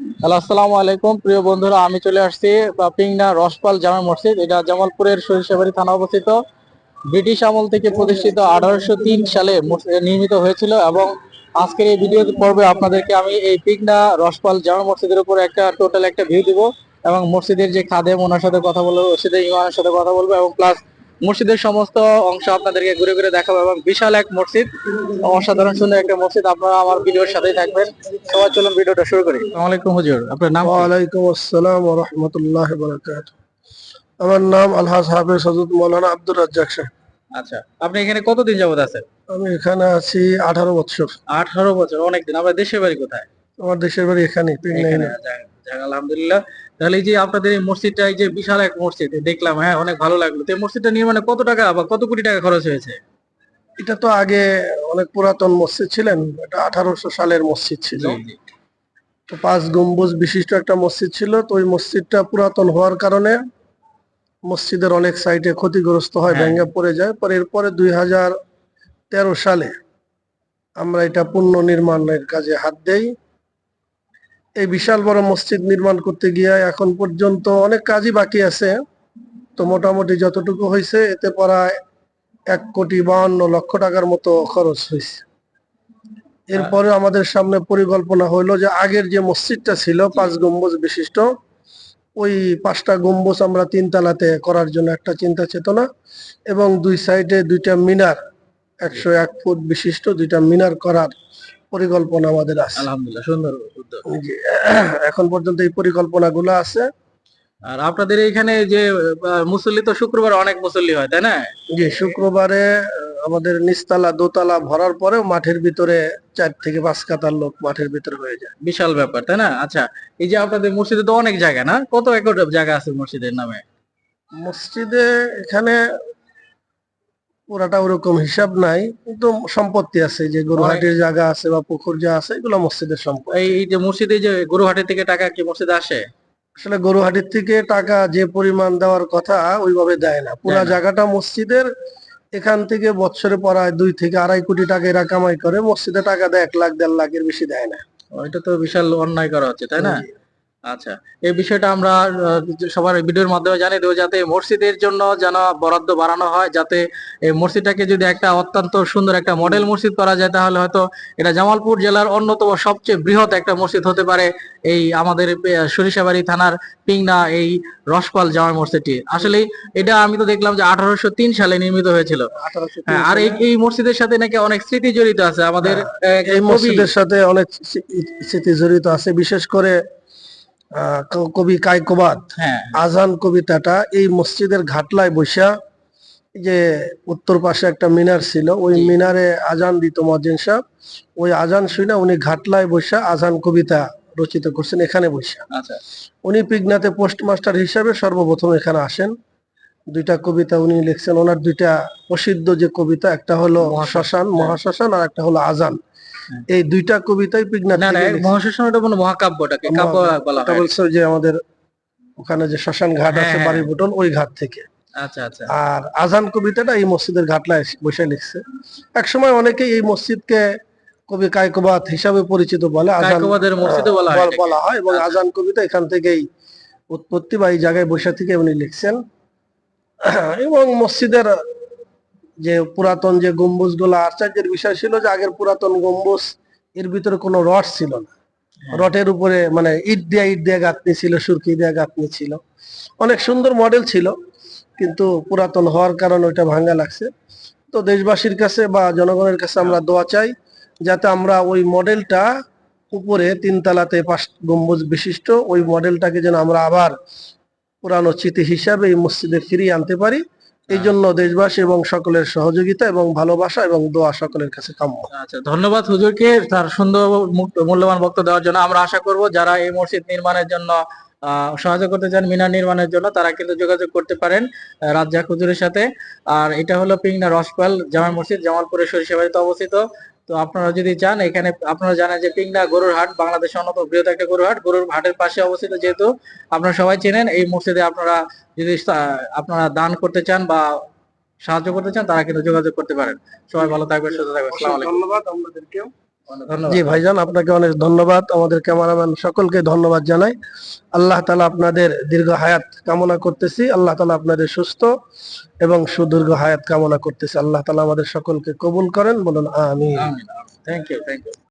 Hello, আসসালামু আলাইকুম। প্রিয় বন্ধুরা, আমি চলে আসছি পিংনা রসপাল জামা মসজিদ। এটা জামালপুরের সরিষাবাড়ি থানা অবস্থিত। ব্রিটিশ আমল থেকে প্রতিষ্ঠিত আঠারোশো তিন সালে নির্মিত হয়েছিল এবং আজকের এই ভিডিও পর্বে আপনাদেরকে আমি এই পিংনা রসপাল জামা মসজিদের উপর একটা টোটাল একটা ভিউ দিব এবং মসজিদের যে খাদেম, ওনার সাথে কথা বলব মসজিদের ইমানের সাথে কথা বলব এবং প্লাস মসজিদের সমস্ত অংশ আপনাদেরকে ঘুরে ঘুরে দেখাবো এবং বিশাল এক মসজিদ। অসাধারণ সুন্দর একটা মসজিদ। আপনারা আমার ভিডিওর সাথেই থাকবেন। সবাই চলুন ভিডিওটা শুরু করি। আসসালামু আলাইকুম হুজুর আপনার নাম ওয়ালাইকুম আসসালাম ওয়া রাহমাতুল্লাহি ওয়া বারাকাতুহু আমার নাম আলহাজ হাফেজ হযরত মাওলানা আব্দুর রাজ্জাক সাহেব। আচ্ছা আপনি এখানে কতদিন যাবত আছেন? আমি এখানে আছি আঠারো বছর। আঠারো বছর অনেকদিন। আপনার দেশের বাড়ি কোথায়? আমার দেশের বাড়ি এখানে আলহামদুলিল্লাহ। তাহলে এই যে আপনাদের এই মসজিদটা এই যে বিশাল এক মসজিদ দেখলাম হ্যাঁ অনেক ভালো লাগল। তো এই মসজিদটা নির্মাণে কত টাকা বা কত কোটি টাকা খরচ হয়েছে? এটা তো আগে অনেক পুরাতন মসজিদ ছিলেন এটা আঠারোশো সালের মসজিদ ছিল। তো পাঁচ গম্বুজ বিশিষ্ট একটা মসজিদ ছিল তো ওই মসজিদটা পুরাতন হওয়ার কারণে মসজিদের অনেক সাইটে ক্ষতিগ্রস্ত হয় হ্যাঁ। ভেঙে পড়ে যায়। পরে এরপরে দুই হাজার তেরো সালে আমরা এটা পুনর্নির্মাণের কাজে হাত দেই। এই বিশাল বড় মসজিদ নির্মাণ করতে গিয়ে এখন পর্যন্ত অনেক কাজই বাকি আছে। তো মোটামুটি যতটুকু হয়েছে এতে প্রায় এক কোটি বাউন্ন লক্ষ টাকার মতো খরচ হয়েছে এরপরে আমাদের সামনে পরিকল্পনা হলো যে আগের যে মসজিদটা ছিল, পাঁচ গম্বুজ বিশিষ্ট, ওই পাঁচটা গম্বুজ আমরা তিন তালাতে করার জন্য একটা চিন্তা চেতনা এবং দুই সাইডে দুইটা মিনার, একশো এক ফুট বিশিষ্ট দুইটা মিনার করার পরিকল্পনা আমাদের আছে। আলহামদুলিল্লাহ সুন্দর জি, এখন পর্যন্ত এই পরিকল্পনাগুলো আছে। আর আপনাদের এখানে যে মুসল্লি তো শুক্রবার অনেক মুসল্লি হয় তাই না? যে শুক্রবারে আমাদের নিচতলা দোতলা ভরার পরেও মাঠের ভিতরে চার থেকে পাঁচ কাতার লোক মাঠের ভিতরে হয়ে যায়। বিশাল ব্যাপার তাই না? আচ্ছা এই যে আপনাদের মসজিদে তো অনেক জায়গা না? কত একর জায়গা আছে মসজিদের নামে? মসজিদে এখানে পুরাটা ওরকম হিসাব নাই কিন্তু সম্পত্তি আছে যে গরুহাটির জায়গা আছে বা পুকুর যা আছে এগুলো মসজিদের সম্পদ এই যে মসজিদে যে গরুহাটি থেকে টাকা কি মসজিদে আসে? আসলে গরুহাটির থেকে টাকা যে পরিমাণ দেওয়ার কথা ওইভাবে দেয় না। পুরা জায়গাটা মসজিদের এখান থেকে বছরে পড়ায় দুই থেকে আড়াই কোটি টাকা এরা কামাই করে মসজিদে টাকা দেয় এক লাখ দেড় লাখের বেশি দেয় না। এটা তো বিশাল অন্যায় করা হচ্ছে তাই না। আচ্ছা এই বিষয়টা আমরা সবার ভিডিওর মাধ্যমে জানিয়ে দেবো যাতে মসজিদের জন্য যেন বরাদ্দ বাড়ানো হয় যাতে এই মসজিদটাকে যদি একটা অত্যন্ত সুন্দর একটা মডেল মসজিদ করা যায় তাহলে হয়তো এটা জামালপুর জেলার অন্যতম সবচেয়ে বৃহৎ একটা মসজিদ হতে পারে এই আমাদের সরিষাবাড়ি থানার পিংনা এই রসপাল জামা মসজিদটি। আসলে এটা আমি তো দেখলাম যে আঠারোশো তিন সালে নির্মিত হয়েছিল। হ্যাঁ, আর এই এই মসজিদের সাথে নাকি অনেক স্মৃতি জড়িত আছে আমাদের হ্যাঁ, এই মসজিদের সাথে অনেক স্মৃতি জড়িত আছে বিশেষ করে কবি কায়কোবাদ হ্যাঁ। আজান কবিতাটা এই মসজিদের ঘাটলায় বইসা যে উত্তর পাশে একটা মিনার ছিল ওই মিনারে আজান দিত মজিন সাহেব। ওই আজান শুনে উনি ঘাটলায় বইসা আজান কবিতা রচিত করছেন এখানে বসা আচ্ছা। উনি পিগনাতে পোস্ট মাস্টার হিসাবে সর্বপ্রথম এখানে আসেন। দুইটা কবিতা উনি লিখছেন। ওনার দুইটা প্রসিদ্ধ যে কবিতা একটা হলো মহাশ্মশান, হ্যাঁ। মহাশ্মশান আর একটা হলো আজান। হ্যাঁ। এই দুইটা কবিতাই পিগনা না না মহাশাসন ওটা কোনো মহাকাব্যটাকে কাব্য বলা হয়। বলছে যে আমাদের ওখানে যে শ্মশান ঘাট আছে হ্যাঁ। বাড়ির বুটন ওই ঘাট থেকে। আচ্ছা আচ্ছা। আর আজান কবিতাটা এই মসজিদের ঘাটলায় বসে লিখছে। একসময় অনেকেই এই মসজিদকে কবি কায়কবাদ হিসাবে পরিচিত বলে। আজান হয় বলা হয় এবং আচ্ছা। আজান কবিতা এখান থেকেই উৎপত্তি বা এই জায়গায় বসে থেকে উনি লিখছেন। এবং মসজিদের যে পুরাতন যে গম্বুজগুলো আশ্চর্যের বিষয় ছিল যে আগের পুরাতন গম্বুজ এর ভিতরে কোনো রড ছিল না। হ্যাঁ। রটের উপরে মানে ইট দিয়া ইট দিয়া গাঁথনি ছিল সুরকি দিয়া গাঁথনি ছিল। অনেক সুন্দর মডেল ছিল কিন্তু পুরাতন হওয়ার কারণে ওইটা ভাঙ্গা লাগছে। তো দেশবাসীর কাছে বা জনগণের কাছে আমরা দোয়া চাই যাতে আমরা ওই মডেলটা উপরে তিনতলাতে পাঁচ গম্বুজ বিশিষ্ট ওই মডেলটাকে যেন আমরা আবার পুরানো স্মৃতি হিসাবে এই মসজিদে ফিরিয়ে আনতে পারি। এই জন্য দেশবাসী এবং সকলের সহযোগিতা এবং ভালোবাসা এবং দোয়া সকলের কাছে কাম্য। আচ্ছা ধন্যবাদ হুজুরকে তার সুন্দর মূল্যবান বক্তব্য দেওয়ার জন্য। আমরা আশা করব যারা এই মসজিদ নির্মাণের জন্য সহায়তা করতে চান মিনার নির্মাণের জন্য, তারা কিন্তু যোগাযোগ করতে পারেন রাজ্জাক হুজুরের সাথে। আর এটা হলো পিংনা রসপাল জামা মসজিদ জামালপুরের সরিষাবাড়িতে অবস্থিত। তো আপনারা যদি চান এখানে আপনারা জানেন যে পিংলা গরুর হাট বাংলাদেশের অন্যতম বৃহৎ একটা গরুর হাট। গরুর হাটের পাশে অবস্থিত যেহেতু আপনারা সবাই চেনেন, এই মসজিদে আপনারা যদি আপনারা দান করতে চান বা সাহায্য করতে চান, তারা কিন্তু যোগাযোগ করতে পারেন। সবাই ভালো থাকবেন, সুস্থ থাকবেন। ধন্যবাদ। ধন্যবাদ জি ভাইজান আপনাকে অনেক ধন্যবাদ। আমাদের ক্যামেরাম্যান সকলকে ধন্যবাদ জানাই। আল্লাহ তালা আপনাদের দীর্ঘ হায়াত কামনা করতেছি। আল্লাহ তালা আপনাদের সুস্থ এবং সুদীর্ঘ হায়াত কামনা করতেছি। আল্লাহ তালা আমাদের সকলকে কবুল করেন। বলুন আমি থ্যাংক ইউ থ্যাংক ইউ